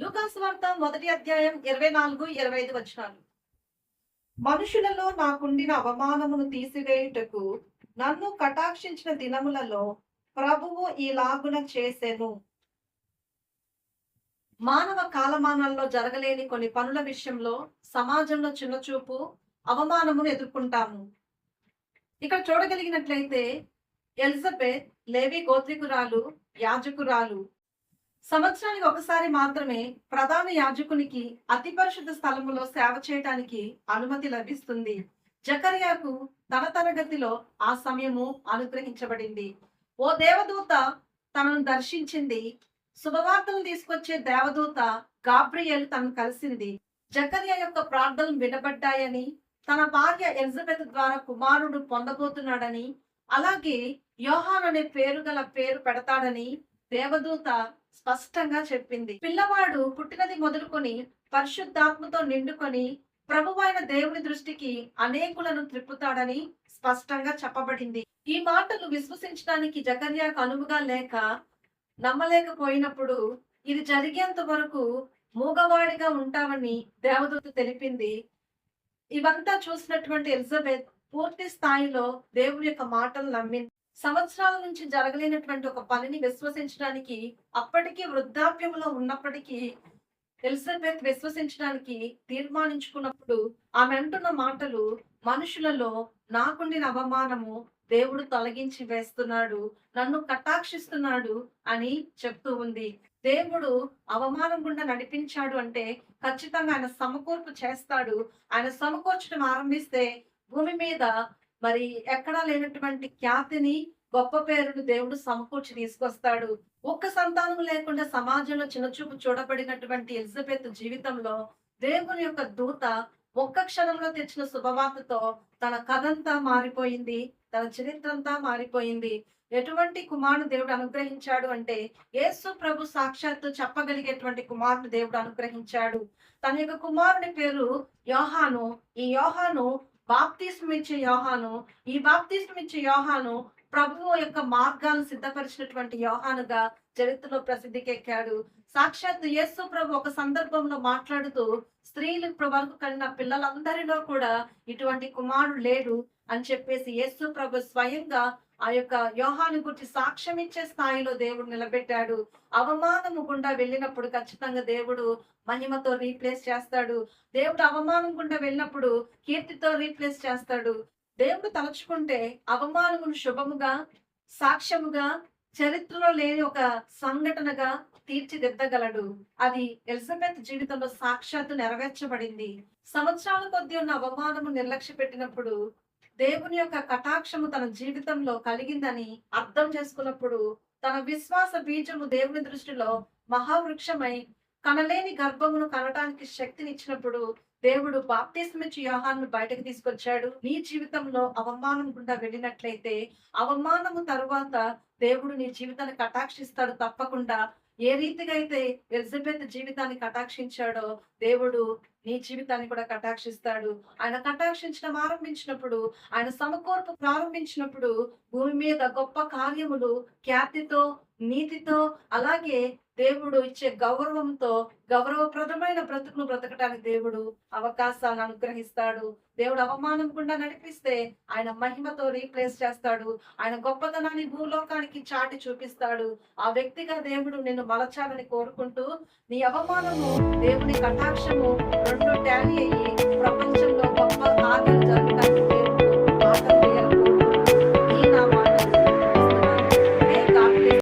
లూకాసు మొదటి అధ్యాయం ఇరవై నాలుగు ఇరవై ఐదు వచనాలు. మనుషులలో నాకుండిన అవమానమును తీసివేయుటకు నన్ను కటాక్షించిన దినములలో ప్రభువు ఈలాగున చేసెను. మానవ కాలమానాల్లో జరగలేని కొన్ని పనుల విషయంలో సమాజంలో చిన్నచూపు అవమానమును ఎదుర్కొంటాము. ఇక్కడ చూడగలిగినట్లయితే ఎలిజబెత్ లేవి గోత్రికురాలు యాజకురాలు సంవత్సరానికి ఒకసారి మాత్రమే ప్రధాన యాజకునికి అతి పరిశుద్ధ స్థలములో సేవ చేయటానికి అనుమతి లభిస్తుంది. జకర్యాకు తన తరగతిలో ఆ సమయము అనుగ్రహించబడింది. ఓ దేవదూత తనను దర్శించింది. శుభవార్తలు తీసుకొచ్చే దేవదూత గాబ్రియల్ తనను కలిసింది. జకర్య యొక్క ప్రార్థనలు వినబడ్డాయని తన భార్య ఎలిజబెత్ ద్వారా కుమారుడు పొందబోతున్నాడని అలాగే యోహాన్ అనే పేరు గల పేరు పెడతాడని దేవదూత స్పష్టంగా చెప్పింది. పిల్లవాడు పుట్టినది మొదలుకొని పరిశుద్ధాత్మతో నిండుకొని ప్రభువైన దేవుని దృష్టికి అనేకులను త్రిప్పుతాడని స్పష్టంగా చెప్పబడింది. ఈ మాటలు విశ్వసించడానికి జకర్యాకు అనువుగా లేక నమ్మలేకపోయినప్పుడు ఇది జరిగేంత వరకు మూగవాడిగా ఉంటామని దేవదూత తెలిపింది. ఇవంతా చూసినటువంటి ఎలిజబెత్ పూర్తి స్థాయిలో దేవుని యొక్క మాటలు నమ్మింది. సంవత్సరాల నుంచి జరగలేనటువంటి ఒక పనిని విశ్వసించడానికి అప్పటికి వృద్ధాప్యంలో ఉన్నప్పటికీ ఎలిజబెత్ విశ్వసించడానికి తీర్మానించుకున్నప్పుడు ఆమె అంటున్న మాటలు మనుషులలో నాకుండిన అవమానము దేవుడు తొలగించి వేస్తున్నాడు నన్ను కటాక్షిస్తున్నాడు అని చెప్తూ ఉంది. దేవుడు అవమానం గుండా నడిపించాడు అంటే ఖచ్చితంగా ఆయన సమకూర్పు చేస్తాడు. ఆయన సమకూర్చడం ఆరంభిస్తే భూమి మీద మరి ఎక్కడా లేనటువంటి ఖ్యాతిని గొప్ప పేరును దేవుడు సమకూర్చి తీసుకొస్తాడు. ఒక్క సంతానం లేకుండా సమాజంలో చిన్నచూపు చూడబడినటువంటి ఎలిజబెత్ జీవితంలో దేవుని యొక్క దూత ఒక్క క్షణంలో తెచ్చిన శుభవార్తతో తన కథంతా మారిపోయింది తన చరిత్రంతా మారిపోయింది. ఎటువంటి కుమారుడు దేవుడు అనుగ్రహించాడు అంటే యేసు ప్రభు సాక్షాత్తు చెప్పగలిగేటువంటి కుమారుడు దేవుడు అనుగ్రహించాడు. తన యొక్క కుమారుని పేరు యోహాను. ఈ యోహాను బాప్తిస్మిచ్చే యోహాను ఈ బాప్తిస్మిచ్చే యోహాను ప్రభువు యొక్క మార్గాలను సిద్ధపరిచినటువంటి యోహానుగా చరిత్రలో ప్రసిద్ధికెక్కాడు. సాక్షాత్ యేసు ప్రభు ఒక సందర్భంలో మాట్లాడుతూ స్త్రీలు వరకు కలిగిన పిల్లలందరిలో కూడా ఇటువంటి కుమారుడు లేడు అని చెప్పేసి యేసు ప్రభు స్వయంగా ఆ యొక్క యోహాను గురించి సాక్ష్యం ఇచ్చే స్థాయిలో దేవుడు నిలబెట్టాడు. అవమానము గుండా వెళ్ళినప్పుడు ఖచ్చితంగా దేవుడు మహిమతో రీప్లేస్ చేస్తాడు. దేవుడు అవమానం గుండా వెళ్ళినప్పుడు కీర్తితో రీప్లేస్ చేస్తాడు. దేవుడు తలుచుకుంటే అవమానమును శుభముగా సాక్ష్యముగా చరిత్రలో లేని ఒక సంఘటనగా తీర్చిదిద్దగలడు. అది ఎలిజబెత్ జీవితంలో సాక్షాత్తు నెరవేర్చబడింది. సంవత్సరాల కొద్దీ ఉన్న అవమానము నిర్లక్ష్య పెట్టినప్పుడు దేవుని యొక్క కటాక్షము తన జీవితంలో కలిగిందని అర్థం చేసుకున్నప్పుడు తన విశ్వాస బీజము దేవుని దృష్టిలో మహావృక్షమై కనలేని గర్భమును కనడానికి శక్తినిచ్చినప్పుడు దేవుడు బాప్తిస్మిచ్చి యోహాను బయటకు తీసుకొచ్చాడు. నీ జీవితంలో అవమానం గుండా వెళ్ళినట్లయితే అవమానము తరువాత దేవుడు నీ జీవితాన్ని కటాక్షిస్తాడు తప్పకుండా. ఏ రీతిగా అయితే ఎలిజబెత్ జీవితాన్ని కటాక్షించాడో దేవుడు నీ జీవితాన్ని కూడా కటాక్షిస్తాడు. ఆయన కటాక్షించడం ఆరంభించినప్పుడు ఆయన సమకూర్పు ప్రారంభించినప్పుడు భూమి మీద గొప్ప కార్యములు ఖ్యాతితో నీతితో అలాగే దేవుడు ఇచ్చే గౌరవంతో గౌరవప్రదమైన బ్రతుకును బ్రతకటానికి దేవుడు అవకాశాలను అనుగ్రహిస్తాడు. దేవుడు అవమానం గుండా నడిపిస్తే ఆయన మహిమతో రీప్లేస్ చేస్తాడు. ఆయన గొప్పతనాన్ని భూలోకానికి చాటి చూపిస్తాడు. ఆ వ్యక్తిగా దేవుడు నిన్ను మలచాలని కోరుకుంటూ నీ అవమానము దేవుని కటాక్షము రెండు ట్యాలీ అయ్యి